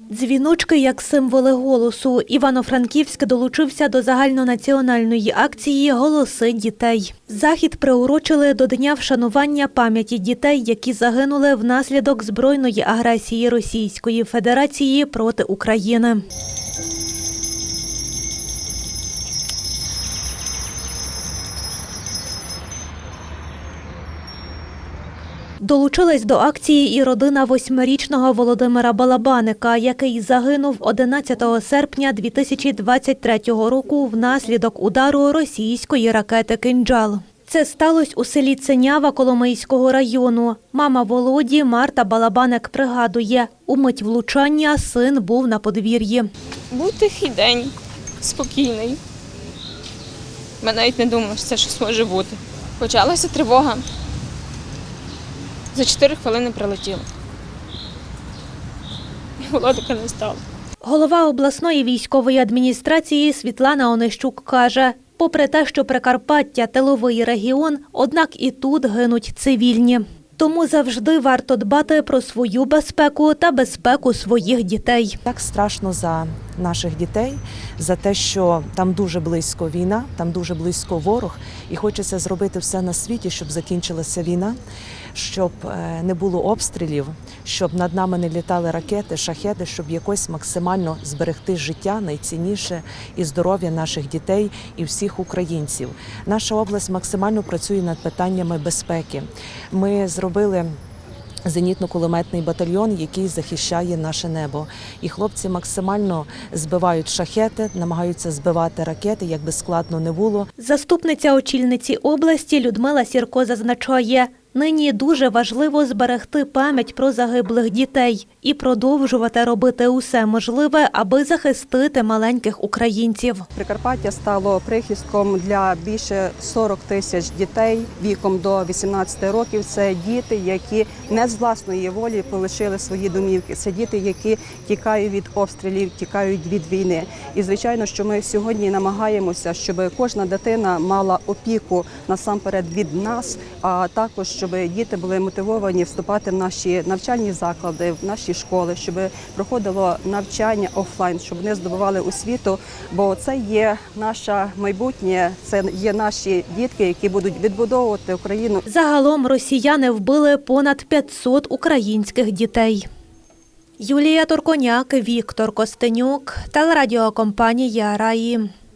Дзвіночки як символи голосу. Івано-Франківськ долучився до загальнонаціональної акції Голоси дітей. Захід приурочили до дня вшанування пам'яті дітей, які загинули внаслідок збройної агресії Російської Федерації проти України. Долучилась до акції і родина восьмирічного Володимира Балабаника, який загинув 11 серпня 2023 року внаслідок удару російської ракети «Кинджал». Це сталося у селі Ценява Коломийського району. Мама Володі Марта Балабаник пригадує, у мить влучання син був на подвір'ї. Був тихий день, спокійний. Ми навіть не думали, що це щось може бути. Почалася тривога. За 4 хвилини прилетіло. І Володика не стало. Голова обласної військової адміністрації Світлана Онищук каже, попри те, що Прикарпаття – тиловий регіон, однак і тут гинуть цивільні. Тому завжди варто дбати про свою безпеку та безпеку своїх дітей. Так страшно за наших дітей, за те, що там дуже близько війна, там дуже близько ворог, і хочеться зробити все на світі, щоб закінчилася війна, щоб е, не було обстрілів, щоб над нами не літали ракети, шахеди, щоб якось максимально зберегти життя найцінніше і здоров'я наших дітей і всіх українців. Наша область максимально працює над питаннями безпеки. Ми зробили зенітно-кулеметний батальйон, який захищає наше небо. І хлопці максимально збивають шахети, намагаються збивати ракети, як би складно не було. Заступниця очільниці області Людмила Сірко зазначає, нині дуже важливо зберегти пам'ять про загиблих дітей і продовжувати робити усе можливе, аби захистити маленьких українців. Прикарпаття стало прихистком для більше 40 тисяч дітей віком до 18 років. Це діти, які не з власної волі полишили свої домівки. Це діти, які тікають від обстрілів, тікають від війни. І звичайно, що ми сьогодні намагаємося, щоб кожна дитина мала опіку насамперед від нас, а також щоб діти були мотивовані вступати в наші навчальні заклади, в наші школи, щоб проходило навчання офлайн, щоб вони здобували освіту. Бо це є наше майбутнє, це є наші дітки, які будуть відбудовувати Україну Загалом росіяни вбили понад 500 українських дітей. Юлія Турконяк, Віктор Костенюк, телерадіокомпанія Раї.